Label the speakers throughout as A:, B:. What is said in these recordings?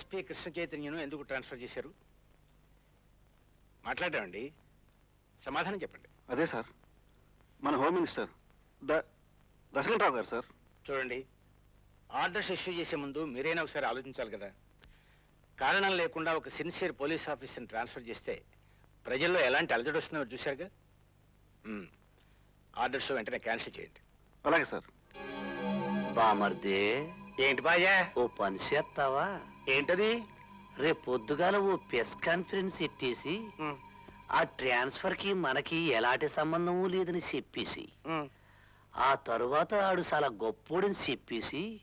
A: SP Krishna చైతన్యను ఎందుకు transfer చేశారు? మాట్లాడామండి సమాధానం చెప్పండి.
B: అదే సార్. మన హోమ్ మినిస్టర్ ద దశరథరావు గారు సార్.
A: చూడండి ఆర్డర్స్ ఇష్యూ చేసే ముందు మీరైనా ఒకసారి ఆలోచించాలి కదా. కారణం లేకుండా ఒక సిన్సియర్ పోలీస్ ఆఫీసర్ని ట్రాన్స్ఫర్ చేస్తే ప్రజల్లో ఎలాంటి అలజడి వస్తుందో చూశారుగా. ఆర్డర్స్ వెంటనే క్యాన్సిల్ చేయండి.
B: అలాగే సార్.
C: బామర్దే.
A: ఏంటి బాజా
C: ఓ పని చేస్తావా
A: ఏంటది?
C: రేపు పొద్దుగాల ఓ ప్రెస్ కాన్ఫరెన్స్ ఎట్టేసి. ఆ ట్రాన్స్ఫర్కి మనకి ఎలాంటి సంబంధము లేదని చెప్పేసి. ఆ తరువాత ఆడు చాలా గొప్పోడని చెప్పేసి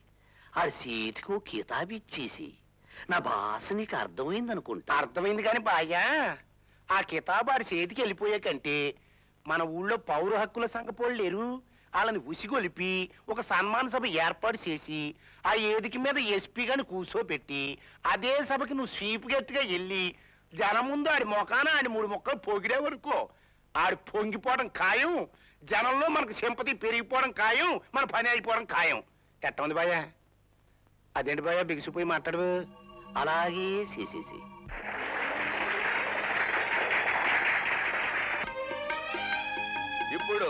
C: ఆడి సీటుకు కితాబు ఇచ్చేసి నా భాష నీకు అర్థమైందనుకుంటా.
D: అర్థమైంది కానీ బాయ్యా ఆ కితాబు ఆడి చేతికి వెళ్ళిపోయాకంటే మన ఊళ్ళో పౌర హక్కుల సంఘపోళ్ళు లేరు. వాళ్ళని ఉసిగొలిపి ఒక సన్మాన సభ ఏర్పాటు చేసి ఆ ఏదికి మీద ఎస్పీ గాని కూర్చోబెట్టి అదే సభకి నువ్వు స్వీప్ గట్టిగా వెళ్ళి జనం ముందు ఆడి మొఖాన ఆడి మూడు మొక్కలు పొగిడే వరకు ఆడి పొంగిపోవడం ఖాయం జనంలో మనకు సింపతి పెరిగిపోవడం ఖాయం మన పని అయిపోవడం ఖాయం. ఎట్ట ఉంది అదేంటి బాయా? బిగిసిపోయి మాట్లాడు.
C: అలాగే చేసేసి
E: ఇప్పుడు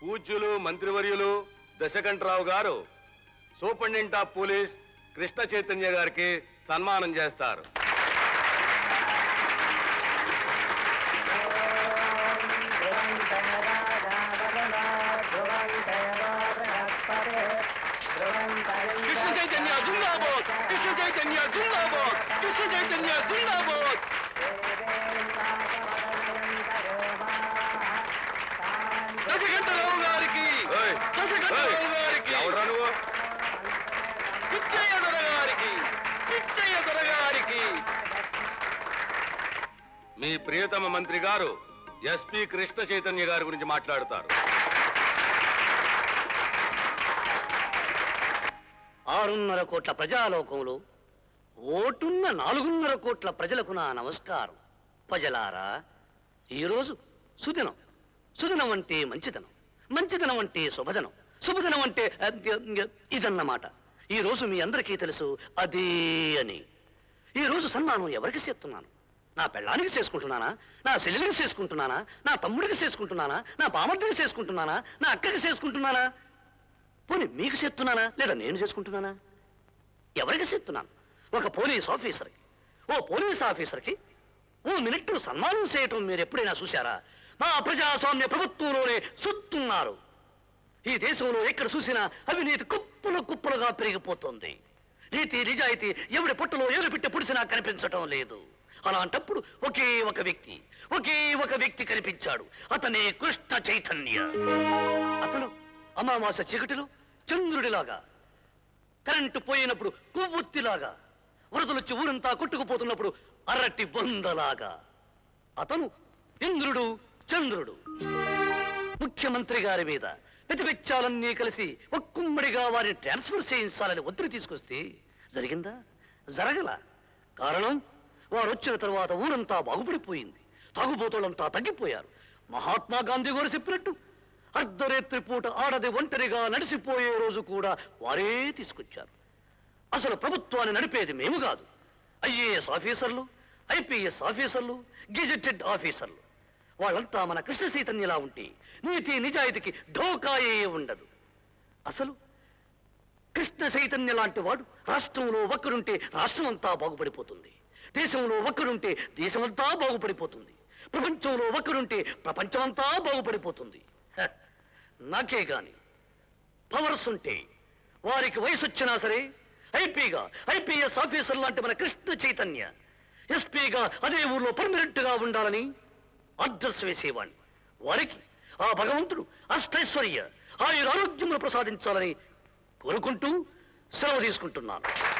E: పూజ్యులు మంత్రివర్యులు దశకంఠరావు గారు superintendent of police Krishna Chaitanya గారికి సన్మానం చేస్తారు.
D: కృష్ణ చైతన్య జిందాబాద్! కృష్ణ చైతన్య జిందాబాద్! కృష్ణ చైతన్య జిందాబాద్! పిచ్చయ్య దొరగారికి పిచ్చయ్య దొరగారికి.
E: మీ ప్రియతమ మంత్రి గారు ఎస్పి కృష్ణ చైతన్య గారి గురించి మాట్లాడుతారు.
C: ఆరున్నర కోట్ల ప్రజాలోకంలో ఓటున్న నాలుగున్నర కోట్ల ప్రజలకు నా నమస్కారం. ప్రజలారా ఈరోజు సుదినం. సుదినం అంటే మంచిదనం. మంచిదనం అంటే శుభదనం. శుభదనం అంటే ఇదన్నమాట. ఈ రోజు మీ అందరికీ తెలుసు అదే అని. ఈ రోజు సన్మానం ఎవరికి చేస్తున్నాను? నా పెళ్ళానికి చేసుకుంటున్నానా? నా చెల్లెలికి చేసుకుంటున్నానా? నా తమ్ముడికి చేసుకుంటున్నానా? నా బామర్దికి చేసుకుంటున్నానా? నా అక్కకి చేసుకుంటున్నానా? పోనీ మీకు చేస్తున్నానా? లేదా నేను చేసుకుంటున్నానా? ఎవరికి చేస్తున్నాను? ఒక పోలీస్ ఆఫీసర్కి. ఓ పోలీస్ ఆఫీసర్కి ఓ మినిట్టు సన్మానం చేయటం మీరు ఎప్పుడైనా చూశారా? మా ప్రజాస్వామ్య ప్రభుత్వంలోనే సుత్తున్నారు. ఈ దేశంలో ఎక్కడ చూసినా అవినీతి కుప్పలు కుప్పలుగా పెరిగిపోతుంది. నీతి నిజాయితీ ఎవడి పొట్టులో ఏలు పెట్టి పుడిసినా కనిపించటం లేదు. అలాంటప్పుడు ఒకే ఒక వ్యక్తి ఒకే ఒక వ్యక్తి కనిపించాడు. అతనే కృష్ణ చైతన్య. అతను అమావాస చీకటిలో చంద్రుడిలాగా కరెంటు పోయినప్పుడు కొవ్వొత్తిలాగా వరదలొచ్చి ఊరంతా కొట్టుకుపోతున్నప్పుడు అరటి బొందలాగా. అతను ఇంద్రుడు చంద్రుడు. ముఖ్యమంత్రి గారి మీద ప్రతిపెచ్చాలన్నీ కలిసి ఒక్కుమ్మడిగా వారిని ట్రాన్స్ఫర్ చేయించాలని ఒత్తిడి తీసుకొస్తే జరిగిందా? జరగల. కారణం వారు వచ్చిన తర్వాత ఊరంతా బాగుపడిపోయింది. తాగుబోతులంతా తగ్గిపోయారు. మహాత్మా గాంధీ గారు చెప్పినట్టు అర్ధరేత్రి పూట ఆడది ఒంటరిగా నడిసిపోయే రోజు కూడా వారే తీసుకొచ్చారు. అసలు ప్రభుత్వాన్ని నడిపేది మేము కాదు. ఐఏఎస్ ఆఫీసర్లు ఐపీఎస్ ఆఫీసర్లు గెజెటెడ్ ఆఫీసర్లు. వాళ్ళంతా మన కృష్ణ చైతన్యలా ఉంటే నీతి నిజాయితీకి ఢోకాయే ఉండదు. అసలు కృష్ణ చైతన్య లాంటి వాడు రాష్ట్రంలో ఒక్కడుంటే రాష్ట్రం అంతా బాగుపడిపోతుంది. దేశంలో ఒక్కడుంటే దేశమంతా బాగుపడిపోతుంది. ప్రపంచంలో ఒక్కడుంటే ప్రపంచమంతా బాగుపడిపోతుంది. హ, నాకే గాని పవర్స్ ఉంటే వారికి వయసు వచ్చినా సరే ఐపీగా ఐపీఎస్ ఆఫీసర్ లాంటి మన కృష్ణ చైతన్య ఎస్పీగా అదే ఊర్లో పర్మనెంట్గా ఉండాలని అడ్రస్ వేసేవాణ్ణి. వారికి ఆ భగవంతుడు అష్టైశ్వర్య ఆయన ఆరోగ్యములు ప్రసాదించాలని కోరుకుంటూ సెలవు తీసుకుంటున్నాను.